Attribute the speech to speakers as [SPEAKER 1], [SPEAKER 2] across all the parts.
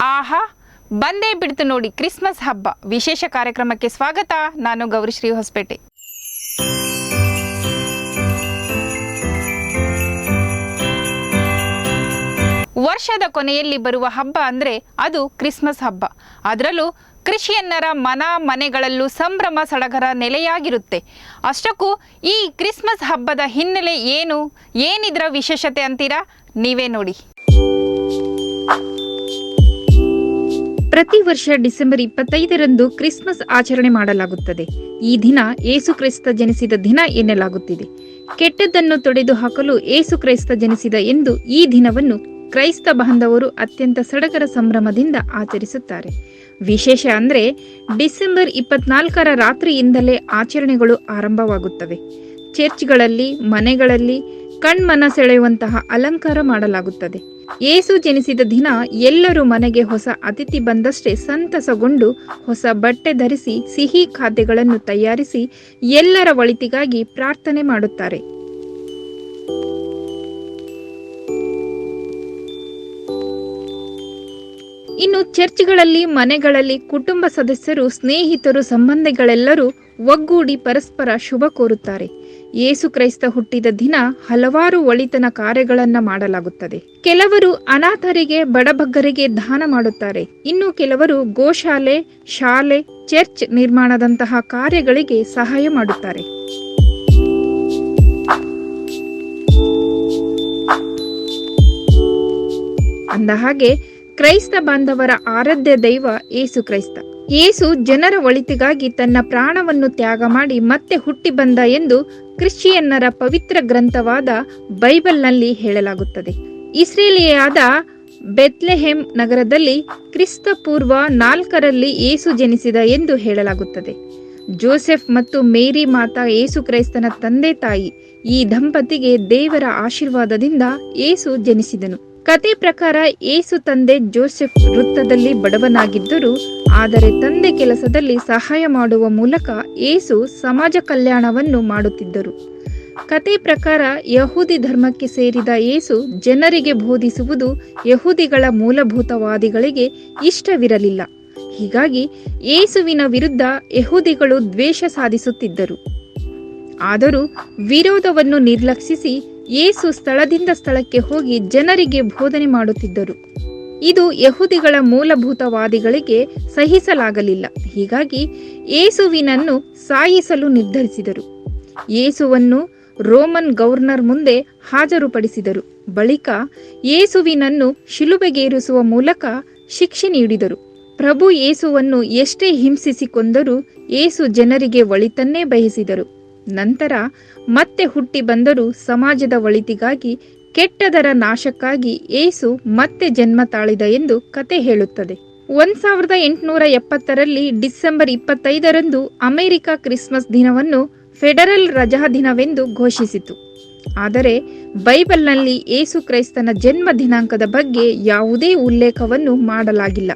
[SPEAKER 1] ಆಹಾ, ಬಂದೇ ಬಿಡ್ತು ನೋಡಿ ಕ್ರಿಸ್ಮಸ್ ಹಬ್ಬ. ವಿಶೇಷ ಕಾರ್ಯಕ್ರಮಕ್ಕೆ ಸ್ವಾಗತ. ನಾನು ಗೌರಿಶ್ರೀ ಹೊಸಪೇಟೆ ವರ್ಷದ ಕೊನೆಯಲ್ಲಿ ಬರುವ ಹಬ್ಬ ಅಂದರೆ ಅದು ಕ್ರಿಸ್ಮಸ್ ಹಬ್ಬ. ಅದರಲ್ಲೂ ಕ್ರಿಶ್ಚಿಯನ್ನರ ಮನ ಮನೆಗಳಲ್ಲೂ ಸಂಭ್ರಮ ಸಡಗರ ನೆಲೆಯಾಗಿರುತ್ತೆ. ಅಷ್ಟಕ್ಕೂ ಈ ಕ್ರಿಸ್ಮಸ್ ಹಬ್ಬದ ಹಿನ್ನೆಲೆ ಏನು, ಏನಿದ್ರ ವಿಶೇಷತೆ ಅಂತೀರಾ? ನೀವೇ ನೋಡಿ. ಪ್ರತಿ ವರ್ಷ ಡಿಸೆಂಬರ್ ಇಪ್ಪತ್ತೈದರಂದು ಕ್ರಿಸ್ಮಸ್ ಆಚರಣೆ ಮಾಡಲಾಗುತ್ತದೆ. ಈ ದಿನ ಏಸು ಕ್ರೈಸ್ತ ಜನಿಸಿದ ದಿನ ಎನ್ನಲಾಗುತ್ತಿದೆ. ಕೆಟ್ಟದ್ದನ್ನು ತೊಡೆದು ಹಾಕಲು ಏಸು ಕ್ರೈಸ್ತ ಜನಿಸಿದ ಎಂದು ಈ ದಿನವನ್ನು ಕ್ರೈಸ್ತ ಬಾಂಧವರು ಅತ್ಯಂತ ಸಡಗರ ಸಂಭ್ರಮದಿಂದ ಆಚರಿಸುತ್ತಾರೆ. ವಿಶೇಷ ಅಂದರೆ ಡಿಸೆಂಬರ್ ಇಪ್ಪತ್ನಾಲ್ಕರ ರಾತ್ರಿಯಿಂದಲೇ ಆಚರಣೆಗಳು ಆರಂಭವಾಗುತ್ತವೆ. ಚರ್ಚ್ಗಳಲ್ಲಿ, ಮನೆಗಳಲ್ಲಿ ಕಣ್ಮನ ಸೆಳೆಯುವಂತಹ ಅಲಂಕಾರ ಮಾಡಲಾಗುತ್ತದೆ. ಏಸು ಜನಿಸಿದ ದಿನ ಎಲ್ಲರೂ ಮನೆಗೆ ಹೊಸ ಅತಿಥಿ ಬಂದಷ್ಟೇ ಸಂತಸಗೊಂಡು ಹೊಸ ಬಟ್ಟೆ ಧರಿಸಿ ಸಿಹಿ ಖಾದ್ಯಗಳನ್ನು ತಯಾರಿಸಿ ಎಲ್ಲರ ಒಳಿತಿಗಾಗಿ ಪ್ರಾರ್ಥನೆ ಮಾಡುತ್ತಾರೆ. ಇನ್ನು ಚರ್ಚ್ಗಳಲ್ಲಿ, ಮನೆಗಳಲ್ಲಿ ಕುಟುಂಬ ಸದಸ್ಯರು, ಸ್ನೇಹಿತರು, ಸಂಬಂಧಿಗಳೆಲ್ಲರೂ ಒಗ್ಗೂಡಿ ಪರಸ್ಪರ ಶುಭ ಕೋರುತ್ತಾರೆ. ಯೇಸು ಕ್ರೈಸ್ತ ಹುಟ್ಟಿದ ದಿನ ಹಲವಾರು ಒಳಿತನ ಕಾರ್ಯಗಳನ್ನು ಮಾಡಲಾಗುತ್ತದೆ. ಕೆಲವರು ಅನಾಥರಿಗೆ, ಬಡಬಗ್ಗರಿಗೆ ದಾನ ಮಾಡುತ್ತಾರೆ. ಇನ್ನು ಕೆಲವರು ಗೋಶಾಲೆ, ಶಾಲೆ, ಚರ್ಚ್ ನಿರ್ಮಾಣದಂತಹ ಕಾರ್ಯಗಳಿಗೆ ಸಹಾಯ ಮಾಡುತ್ತಾರೆ. ಅಂದಹಾಗೆ ಕ್ರೈಸ್ತ ಬಾಂಧವರ ಆರಾಧ್ಯ ದೈವ ಏಸು ಕ್ರೈಸ್ತ. ಏಸು ಜನರ ಒಳಿತಿಗಾಗಿ ತನ್ನ ಪ್ರಾಣವನ್ನು ತ್ಯಾಗ ಮಾಡಿ ಮತ್ತೆ ಹುಟ್ಟಿ ಬಂದ ಎಂದು ಕ್ರಿಶ್ಚಿಯನ್ನರ ಪವಿತ್ರ ಗ್ರಂಥವಾದ ಬೈಬಲ್ನಲ್ಲಿ ಹೇಳಲಾಗುತ್ತದೆ. ಇಸ್ರೇಲಿಯಾದ ಬೆತ್ಲೆಹೆಮ್ ನಗರದಲ್ಲಿ ಕ್ರಿಸ್ತ ಪೂರ್ವ ನಾಲ್ಕರಲ್ಲಿ ಏಸು ಜನಿಸಿದ ಎಂದು ಹೇಳಲಾಗುತ್ತದೆ. ಜೋಸೆಫ್ ಮತ್ತು ಮೇರಿ ಮಾತಾ ಏಸು ಕ್ರೈಸ್ತನ ತಂದೆ ತಾಯಿ ಈ ದಂಪತಿಗೆ ದೇವರ ಆಶೀರ್ವಾದದಿಂದ ಏಸು ಜನಿಸಿದನು. ಕತೆ ಪ್ರಕಾರ ಏಸು ತಂದೆ ಜೋಸೆಫ್ ವೃತ್ತದಲ್ಲಿ ಬಡವನಾಗಿದ್ದರು, ಆದರೆ ತಂದೆ ಕೆಲಸದಲ್ಲಿ ಸಹಾಯ ಮಾಡುವ ಮೂಲಕ ಏಸು ಸಮಾಜ ಕಲ್ಯಾಣವನ್ನು ಮಾಡುತ್ತಿದ್ದರು. ಕತೆ ಪ್ರಕಾರ ಯಹೂದಿ ಧರ್ಮಕ್ಕೆ ಸೇರಿದ ಏಸು ಜನರಿಗೆ ಬೋಧಿಸುವುದು ಯಹೂದಿಗಳ ಮೂಲಭೂತವಾದಿಗಳಿಗೆ ಇಷ್ಟವಿರಲಿಲ್ಲ. ಹೀಗಾಗಿ ಏಸುವಿನ ವಿರುದ್ಧ ಯಹೂದಿಗಳು ದ್ವೇಷ ಸಾಧಿಸುತ್ತಿದ್ದರು. ಆದರೂ ವಿರೋಧವನ್ನು ನಿರ್ಲಕ್ಷಿಸಿ ಯೇಸು ಸ್ಥಳದಿಂದ ಸ್ಥಳಕ್ಕೆ ಹೋಗಿ ಜನರಿಗೆ ಬೋಧನೆ ಮಾಡುತ್ತಿದ್ದರು. ಇದು ಯಹೂದಿಗಳ ಮೂಲಭೂತವಾದಿಗಳಿಗೆ ಸಹಿಸಲಾಗಲಿಲ್ಲ. ಹೀಗಾಗಿ ಏಸುವಿನನ್ನು ಸಾಯಿಸಲು ನಿರ್ಧರಿಸಿದರು. ಯೇಸುವನ್ನು ರೋಮನ್ ಗವರ್ನರ್ ಮುಂದೆ ಹಾಜರುಪಡಿಸಿದರು. ಬಳಿಕ ಯೇಸುವಿನನ್ನು ಶಿಲುಬೆಗೇರಿಸುವ ಮೂಲಕ ಶಿಕ್ಷೆ ನೀಡಿದರು. ಪ್ರಭು ಯೇಸುವನ್ನು ಎಷ್ಟೇ ಹಿಂಸಿಸಿಕೊಂದರೂ ಯೇಸು ಜನರಿಗೆ ಒಳಿತನ್ನೇ ಬಯಸಿದರು. ನಂತರ ಮತ್ತೆ ಹುಟ್ಟಿ ಬಂದರೂ ಸಮಾಜದ ಒಳಿತಿಗಾಗಿ, ಕೆಟ್ಟದರ ನಾಶಕ್ಕಾಗಿ ಏಸು ಮತ್ತೆ ಜನ್ಮ ತಾಳಿದ ಎಂದು ಕತೆ ಹೇಳುತ್ತದೆ. ಒಂದ್ ಸಾವಿರದ ಎಂಟುನೂರ ಎಪ್ಪತ್ತರಲ್ಲಿ ಡಿಸೆಂಬರ್ ಇಪ್ಪತ್ತೈದರಂದು ಅಮೆರಿಕ ಕ್ರಿಸ್ಮಸ್ ದಿನವನ್ನು ಫೆಡರಲ್ ರಜಾ ದಿನವೆಂದು ಘೋಷಿಸಿತು. ಆದರೆ, ಬೈಬಲ್ನಲ್ಲಿ ಏಸು ಕ್ರೈಸ್ತನ ಜನ್ಮ ದಿನಾಂಕದ ಬಗ್ಗೆ ಯಾವುದೇ ಉಲ್ಲೇಖವನ್ನು ಮಾಡಲಾಗಿಲ್ಲ.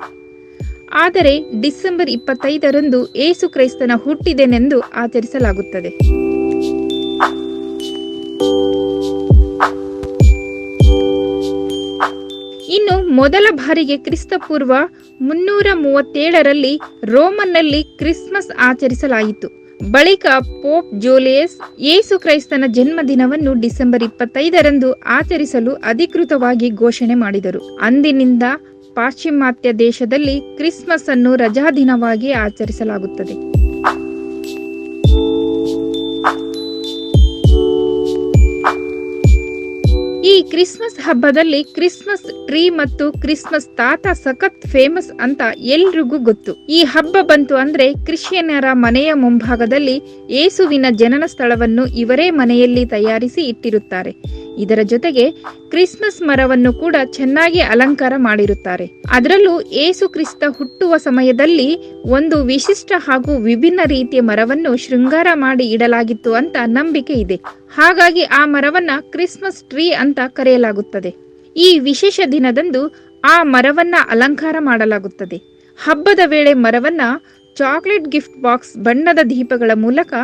[SPEAKER 1] ಆದರೆ ಡಿಸೆಂಬರ್ ಇಪ್ಪತ್ತೈದರಂದು ಏಸು ಕ್ರೈಸ್ತನ ಹುಟ್ಟಿದೆನೆಂದು ಆಚರಿಸಲಾಗುತ್ತದೆ. ಇನ್ನು ಮೊದಲ ಬಾರಿಗೆ ಕ್ರಿಸ್ತಪೂರ್ವ ಮುನ್ನೂರ ಮೂವತ್ತೇಳರಲ್ಲಿ ರೋಮನ್ನಲ್ಲಿ ಕ್ರಿಸ್ಮಸ್ ಆಚರಿಸಲಾಯಿತು. ಬಳಿಕ ಪೋಪ್ ಜೋಲಿಯಸ್ ಯೇಸು ಕ್ರೈಸ್ತನ ಜನ್ಮದಿನವನ್ನು ಡಿಸೆಂಬರ್ ಇಪ್ಪತ್ತೈದರಂದು ಆಚರಿಸಲು ಅಧಿಕೃತವಾಗಿ ಘೋಷಣೆ ಮಾಡಿದರು. ಅಂದಿನಿಂದ ಪಾಶ್ಚಿಮಾತ್ಯ ದೇಶದಲ್ಲಿ ಕ್ರಿಸ್ಮಸ್ ಅನ್ನು ರಜಾದಿನವಾಗಿ ಆಚರಿಸಲಾಗುತ್ತದೆ. ಈ ಕ್ರಿಸ್ಮಸ್ ಹಬ್ಬದಲ್ಲಿ ಕ್ರಿಸ್ಮಸ್ ಟ್ರೀ ಮತ್ತು ಕ್ರಿಸ್ಮಸ್ ತಾತ ಸಖತ್ ಫೇಮಸ್ ಅಂತ ಎಲ್ರಿಗೂ ಗೊತ್ತು. ಈ ಹಬ್ಬ ಬಂತು ಅಂದ್ರೆ ಕ್ರಿಶ್ಚಿಯನ್ನರ ಮನೆಯ ಮುಂಭಾಗದಲ್ಲಿ ಏಸುವಿನ ಜನನ ಸ್ಥಳವನ್ನು ಇವರೇ ಮನೆಯಲ್ಲಿ ತಯಾರಿಸಿ ಇಟ್ಟಿರುತ್ತಾರೆ. ಇದರ ಜೊತೆಗೆ ಕ್ರಿಸ್ಮಸ್ ಮರವನ್ನು ಕೂಡ ಚೆನ್ನಾಗಿ ಅಲಂಕಾರ ಮಾಡಿರುತ್ತಾರೆ. ಅದರಲ್ಲೂ ಏಸು ಕ್ರಿಸ್ತ ಹುಟ್ಟುವ ಸಮಯದಲ್ಲಿ ಒಂದು ವಿಶಿಷ್ಟ ಹಾಗೂ ವಿಭಿನ್ನ ರೀತಿಯ ಮರವನ್ನು ಶೃಂಗಾರ ಮಾಡಿ ಇಡಲಾಗಿತ್ತು ಅಂತ ನಂಬಿಕೆ ಇದೆ. ಹಾಗಾಗಿ ಆ ಮರವನ್ನ ಕ್ರಿಸ್ಮಸ್ ಟ್ರೀ ಅಂತ ಕರೆಯಲಾಗುತ್ತದೆ. ಈ ವಿಶೇಷ ದಿನದಂದು ಆ ಮರವನ್ನ ಅಲಂಕಾರ ಮಾಡಲಾಗುತ್ತದೆ. ಹಬ್ಬದ ವೇಳೆ ಮರವನ್ನ ಚಾಕ್ಲೇಟ್ ಗಿಫ್ಟ್ ಬಾಕ್ಸ್ ಬಣ್ಣದ ದೀಪಗಳ ಮೂಲಕ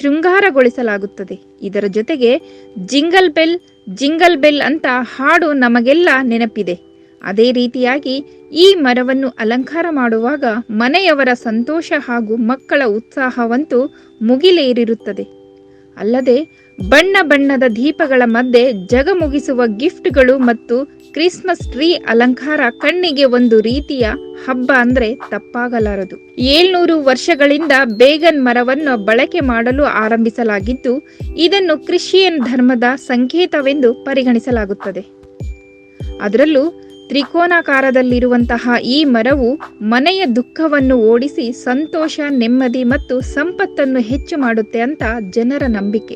[SPEAKER 1] ಶೃಂಗಾರಗೊಳಿಸಲಾಗುತ್ತದೆ. ಇದರ ಜೊತೆಗೆ ಜಿಂಗಲ್ ಬೆಲ್ ಜಿಂಗಲ್ ಬೆಲ್ ಅಂತ ಹಾಡು ನಮಗೆಲ್ಲ ನೆನಪಿದೆ. ಅದೇ ರೀತಿಯಾಗಿ ಈ ಮರವನ್ನು ಅಲಂಕಾರ ಮಾಡುವಾಗ ಮನೆಯವರ ಸಂತೋಷ ಹಾಗೂ ಮಕ್ಕಳ ಉತ್ಸಾಹವಂತೂ ಮುಗಿಲೇರಿರುತ್ತದೆ. ಅಲ್ಲದೆ ಬಣ್ಣ ಬಣ್ಣದ ದೀಪಗಳ ಮಧ್ಯೆ ಜಗಮುಗಿಸುವ ಗಿಫ್ಟ್ಗಳು ಮತ್ತು ಕ್ರಿಸ್ಮಸ್ ಟ್ರೀ ಅಲಂಕಾರ ಕಣ್ಣಿಗೆ ಒಂದು ರೀತಿಯ ಹಬ್ಬ ಅಂದ್ರೆ ತಪ್ಪಾಗಲಾರದು. ಏಳ್ನೂರು ವರ್ಷಗಳಿಂದ ಬೇಗನ್ ಮರವನ್ನು ಬಳಕೆ ಮಾಡಲು ಆರಂಭಿಸಲಾಗಿದ್ದು, ಇದನ್ನು ಕ್ರಿಶ್ಚಿಯನ್ ಧರ್ಮದ ಸಂಕೇತವೆಂದು ಪರಿಗಣಿಸಲಾಗುತ್ತದೆ. ಅದರಲ್ಲೂ ತ್ರಿಕೋನಾಕಾರದಲ್ಲಿರುವಂತಹ ಈ ಮರವು ಮನೆಯ ದುಃಖವನ್ನು ಓಡಿಸಿ ಸಂತೋಷ, ನೆಮ್ಮದಿ ಮತ್ತು ಸಂಪತ್ತನ್ನು ಹೆಚ್ಚು ಮಾಡುತ್ತೆ ಅಂತ ಜನರ ನಂಬಿಕೆ.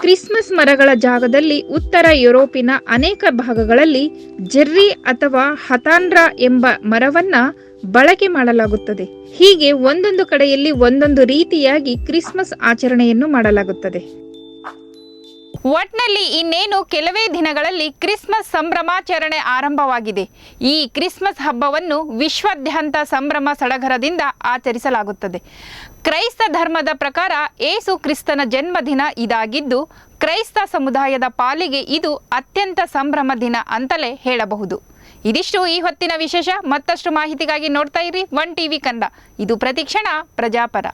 [SPEAKER 1] ಕ್ರಿಸ್ಮಸ್ ಮರಗಳ ಜಾಗದಲ್ಲಿ ಉತ್ತರ ಯುರೋಪಿನ ಅನೇಕ ಭಾಗಗಳಲ್ಲಿ ಜೆರ್ರಿ ಅಥವಾ ಹತಾನ್ರ ಎಂಬ ಮರವನ್ನ ಬಳಕೆ ಮಾಡಲಾಗುತ್ತದೆ. ಹೀಗೆ ಒಂದೊಂದು ಕಡೆಯಲ್ಲಿ ಒಂದೊಂದು ರೀತಿಯಾಗಿ ಕ್ರಿಸ್ಮಸ್ ಆಚರಣೆಯನ್ನು ಮಾಡಲಾಗುತ್ತದೆ.
[SPEAKER 2] ಒಟ್ನಲ್ಲಿ ಇನ್ನೇನು ಕೆಲವೇ ದಿನಗಳಲ್ಲಿ ಕ್ರಿಸ್ಮಸ್ ಸಂಭ್ರಮಾಚರಣೆ ಆರಂಭವಾಗಿದೆ. ಈ ಕ್ರಿಸ್ಮಸ್ ಹಬ್ಬವನ್ನು ವಿಶ್ವಾದ್ಯಂತ ಸಂಭ್ರಮ ಸಡಗರದಿಂದ ಆಚರಿಸಲಾಗುತ್ತದೆ. ಕ್ರೈಸ್ತ ಧರ್ಮದ ಪ್ರಕಾರ ಏಸು ಕ್ರಿಸ್ತನ ಜನ್ಮದಿನ ಇದಾಗಿದ್ದು, ಕ್ರೈಸ್ತ ಸಮುದಾಯದ ಪಾಲಿಗೆ ಇದು ಅತ್ಯಂತ ಸಂಭ್ರಮ ದಿನ ಅಂತಲೇ ಹೇಳಬಹುದು. ಇದಿಷ್ಟು ಈ ಹೊತ್ತಿನ ವಿಶೇಷ, ಮತ್ತಷ್ಟು ಮಾಹಿತಿಗಾಗಿ ನೋಡ್ತಾ ಇರಿ ಒನ್ ಟಿವಿ ಕನ್ನಡ. ಇದು ಪ್ರತಿಕ್ಷಣ ಪ್ರಜಾಪರ.